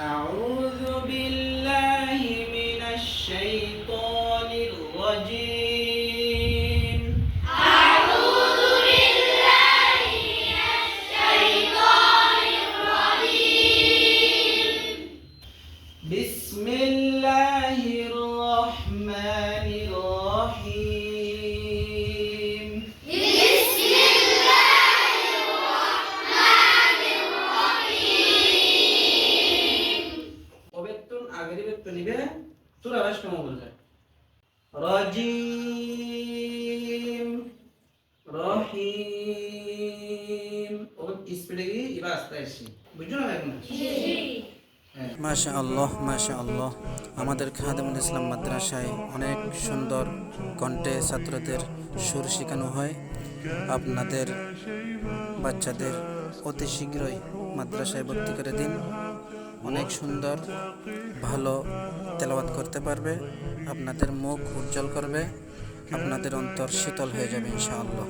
أعوذ بالله من الشيطان الرجيم. أعوذ بالله من الشيطان الرجيم. بسم الله আগের বেতন নিবে রাস কেমন বলছে রাজিম রহিম ওর স্পিডে গিয়ে এবার আস্তে আসছি। বুঝছ না এখন হ্যাঁ মাশা আল্লাহ মাশা আল্লাহ আমাদের খাদেমুল ইসলাম মাদ্রাসায় অনেক সুন্দর কণ্ঠে ছাত্রদের সুর শেখানো হয়। আপনাদের বাচ্চাদের অতি শীঘ্রই মাদ্রাসায় ভর্তি করে দিন। অনেক সুন্দর, ভালো তেলাবাদ করতে পারবে, আপনাদের মুখ উজ্জ্বল করবে, আপনাদের অন্তর শীতল হয়ে যাবে ইনশাআল্লাহ।